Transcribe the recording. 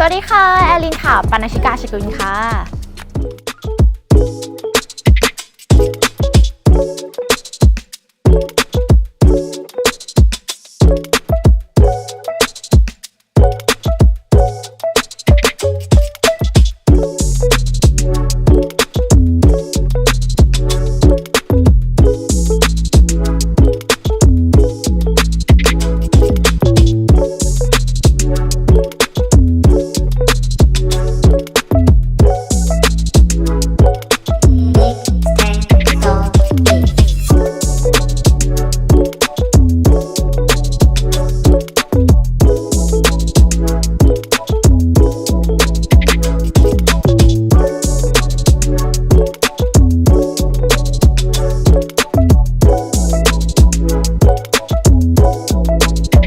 สวัสดีค่ะ แอลินค่ะปานาชิกาชกุลค่ะ